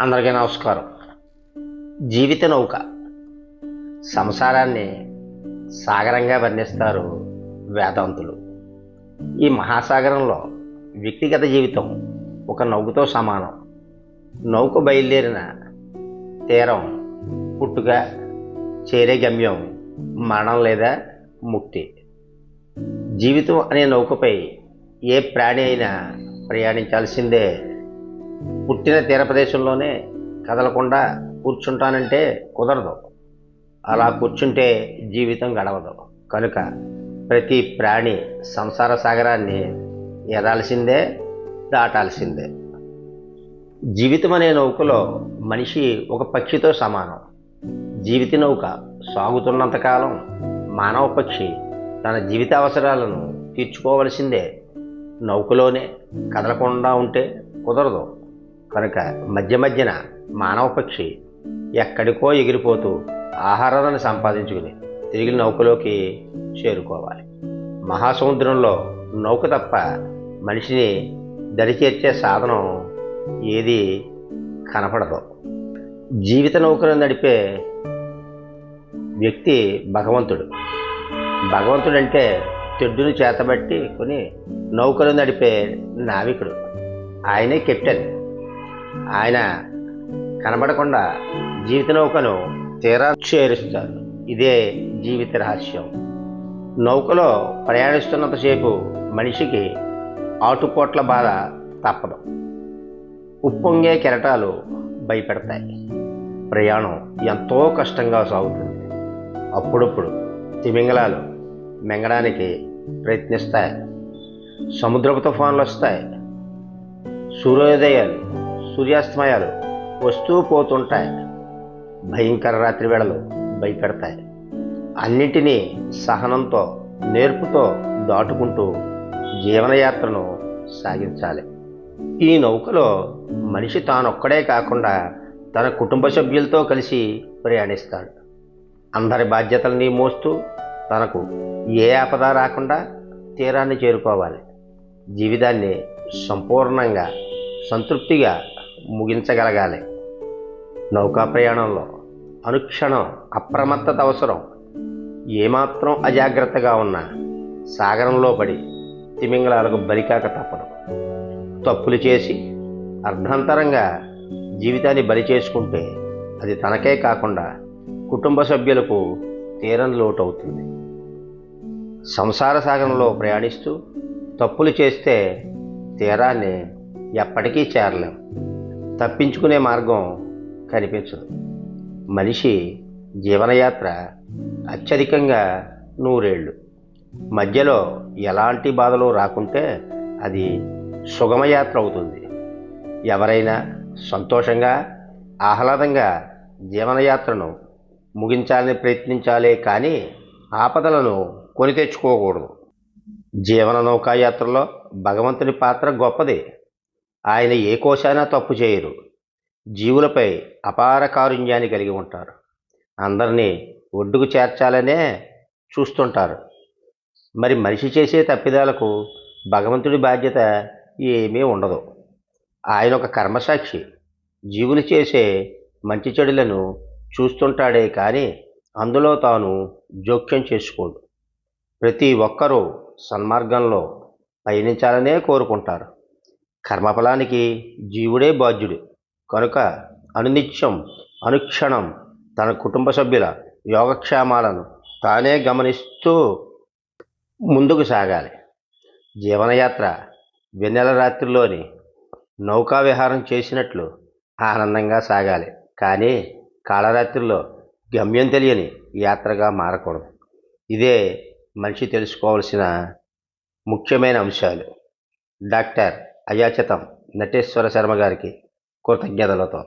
అందరికీ నమస్కారం. జీవిత నౌక. సంసారాన్ని సాగరంగా వర్ణిస్తారు వేదాంతులు. ఈ మహాసాగరంలో వ్యక్తిగత జీవితం ఒక నౌకతో సమానం. నౌక బయలుదేరిన తీరం పుట్టుక చేరే గమ్యం మరణం లేదా ముక్తి. జీవితం అనే నౌకపై ఏ ప్రాణి అయినా ప్రయాణించాల్సిందే పుట్టిన తీర ప్రదేశంలోనే కదలకుండా కూర్చుంటానంటే కుదరదు. అలా కూర్చుంటే జీవితం గడవదు. కనుక ప్రతి ప్రాణి సంసార సాగరాన్ని ఎదాల్సిందే దాటాల్సిందే. జీవితం అనే నౌకలో మనిషి ఒక పక్షితో సమానం. జీవిత నౌక సాగుతున్నంతకాలం మానవ పక్షి తన జీవిత అవసరాలను తీర్చుకోవలసిందే. నౌకలోనే కదలకుండా ఉంటే కుదరదు. కనుక మధ్య మధ్యన మానవ పక్షి ఎక్కడికో ఎగిరిపోతూ ఆహారాలను సంపాదించుకుని తిరిగి నౌకలోకి చేరుకోవాలి. మహాసముద్రంలో నౌక తప్ప మనిషిని దరిచేర్చే సాధనం ఏది కనపడదు. జీవిత నౌకను నడిపే వ్యక్తి భగవంతుడు. భగవంతుడంటే తెడ్డును చేతబట్టి కొని నౌకను నడిపే నావికుడు. ఆయనే కెప్టెన్. ఆయన కనబడకుండా జీవిత నౌకను తీరా చేరుస్తారు ఇదే జీవిత రహస్యం. నౌకలో ప్రయాణిస్తున్నంతసేపు మనిషికి ఆటుపోట్ల బాధ తప్పదు. ఉప్పొంగే కెరటాలు భయపెడతాయి. ప్రయాణం ఎంతో కష్టంగా సాగుతుంది. అప్పుడప్పుడు తిమింగలాలు మింగడానికి ప్రయత్నిస్తాయి. సముద్రపు తుఫాన్లు వస్తాయి. సూర్యోదయాలు సూర్యాస్తమయాలు వస్తూ పోతుంటాయి. భయంకర రాత్రి వేళలు భయపెడతాయి. అన్నిటినీ సహనంతో నేర్పుతో దాటుకుంటూ జీవనయాత్రను సాగించాలి. ఈ నౌకలో మనిషి తానొక్కడే కాకుండా తన కుటుంబ సభ్యులతో కలిసి ప్రయాణిస్తాడు. అందరి బాధ్యతల్ని మోస్తూ తనకు ఏ ఆపద రాకుండా తీరాన్ని చేరుకోవాలి. జీవితాన్ని సంపూర్ణంగా సంతృప్తిగా ముగించగలగాలి. నౌకా ప్రయాణంలో అనుక్షణం అప్రమత్తత అవసరం. ఏమాత్రం అజాగ్రత్తగా ఉన్నా సాగరంలో పడి తిమింగళాలకు బలికాక తప్పదు. తప్పులు చేసి అర్ధంతరంగా జీవితాన్ని బలి చేసుకుంటే అది తనకే కాకుండా కుటుంబ సభ్యులకు తీరం లోటవుతుంది. సంసార సాగరంలో ప్రయాణిస్తూ తప్పులు చేస్తే తీరాన్ని ఎప్పటికీ చేరలేం. తప్పించుకునే మార్గం కనిపించదు. మనిషి జీవనయాత్ర అత్యధికంగా నూరేళ్ళు. మధ్యలో ఎలాంటి బాధలు రాకుంటే అది సుగమయాత్ర అవుతుంది. ఎవరైనా సంతోషంగా ఆహ్లాదంగా జీవనయాత్రను ముగించాలని ప్రయత్నించాలే కానీ ఆపదలను కొని తెచ్చుకోకూడదు. జీవన నౌకాయాత్రలో భగవంతుని పాత్ర గొప్పది. ఆయన ఏ కోశానా తప్పు చేయరు. జీవులపై అపార కారుణ్యాన్ని కలిగి ఉంటారు. అందరినీ ఒడ్డుకు చేర్చాలనే చూస్తుంటారు. మరి మనిషి చేసే తప్పిదాలకు భగవంతుడి బాధ్యత ఏమీ ఉండదు. ఆయన ఒక కర్మసాక్షి. జీవులు చేసే మంచి చెడులను చూస్తుంటాడే కానీ అందులో తాను జోక్యం చేసుకోడు. ప్రతి ఒక్కరూ సన్మార్గంలో పయనించాలనే కోరుకుంటారు. కర్మఫలానికి జీవుడే బాధ్యుడు. కనుక అనునిత్యం అనుక్షణం తన కుటుంబ సభ్యుల యోగక్షేమాలను తానే గమనిస్తూ ముందుకు సాగాలి. జీవనయాత్ర వెన్నెల రాత్రిలోని నౌకా విహారం చేసినట్లు ఆనందంగా సాగాలి. కానీ కాళరాత్రిలో గమ్యం తెలియని యాత్రగా మారకూడదు. ఇదే మనిషి తెలుసుకోవాల్సిన ముఖ్యమైన అంశాలు. డాక్టర్ అయాచితం నటేశ్వర శర్మ గారికి కృతజ్ఞతలతో.